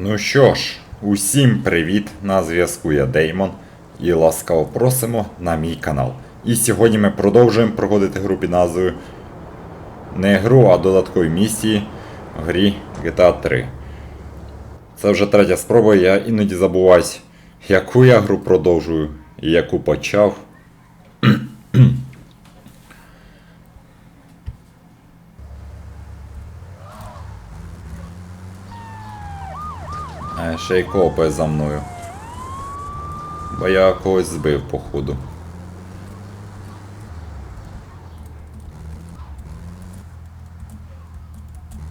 Ну що ж, усім привіт! На зв'язку я Деймон і ласкаво просимо на мій канал. І сьогодні ми продовжуємо проходити гру під назвою не гру, а додаткові місії в грі GTA 3. Це вже третя спроба, я іноді забуваюсь, яку я гру продовжую і яку почав. А ще й копає за мною. Бо я когось збив, походу.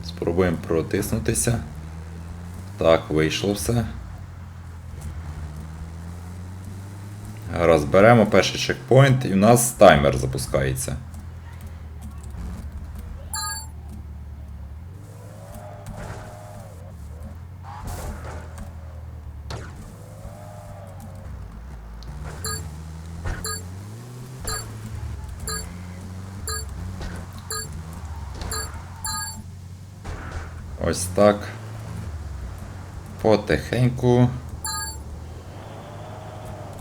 Спробуємо протиснутися. Так, вийшло все. Гаразд, беремо перший чекпоінт і у нас таймер запускається. Ось так. Потихеньку.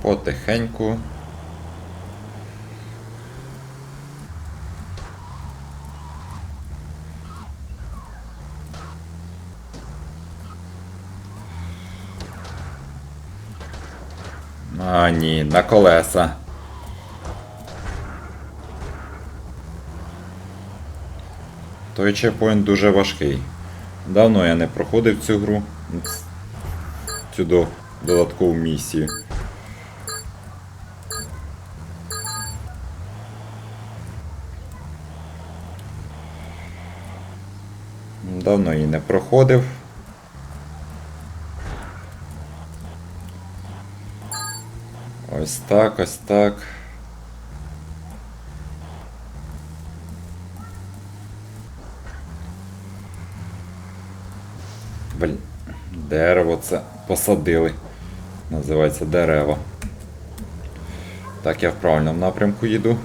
Потихеньку. А, ні, на колеса. Той чекпоінт дуже важкий. Давно я не проходив цю гру. Цю до- додаткову місію. Давно її не проходив. Ось так, ось так. Блін, дерево це посадили. Називається дерево. Так, я в правильному напрямку їду.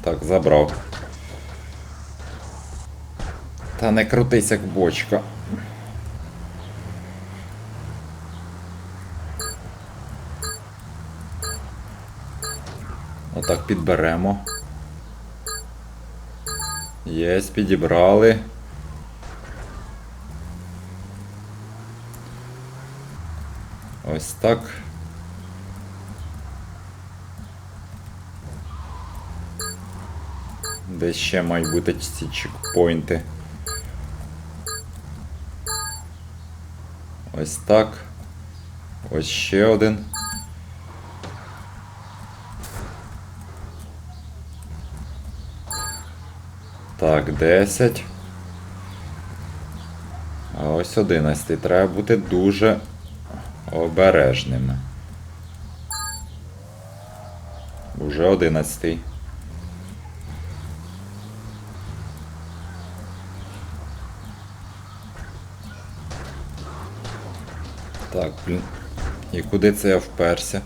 Так, забрав. Та не крутись як бочка. Отак підберемо. Єсть, підібрали. Ось так. Де ще мають бути ці чекпоінти. Ось так. Ось ще один. Так, 10. А ось 11. Треба бути дуже обережними. Уже 11. Так, блін. І куди це я вперся?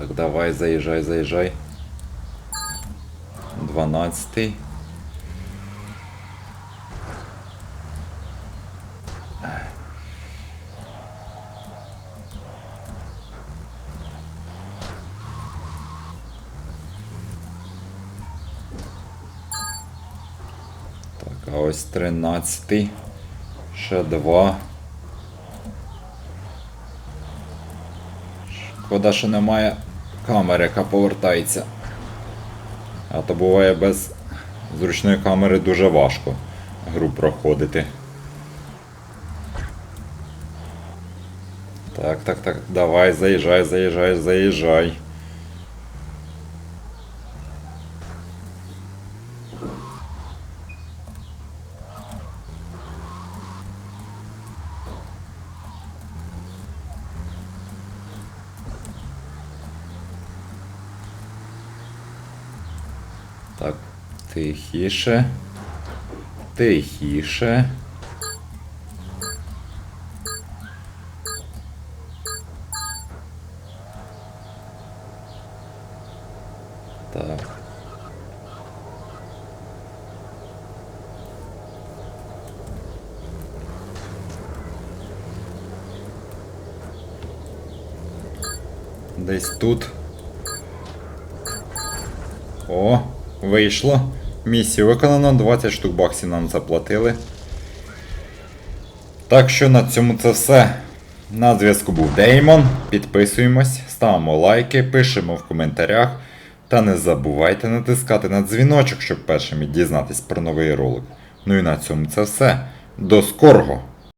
Так, давай, заїжджай, заїжджай. 12. Так, а ось 13. Ще два. Шкода, що немає камери, яка повертається. А то буває без зручної камери дуже важко гру проходити. Так, так, так, давай, заїжджай, заїжджай, заїжджай. Так, тихіше. Тихіше. Так. Десь тут. О, вийшло. Місію виконано, 20 штук баксів нам заплатили. Так що на цьому це все. На зв'язку був Деймон. Підписуємось, ставимо лайки, пишемо в коментарях. Та не забувайте натискати на дзвіночок, щоб першими дізнатись про новий ролик. Ну і на цьому це все. До скорого!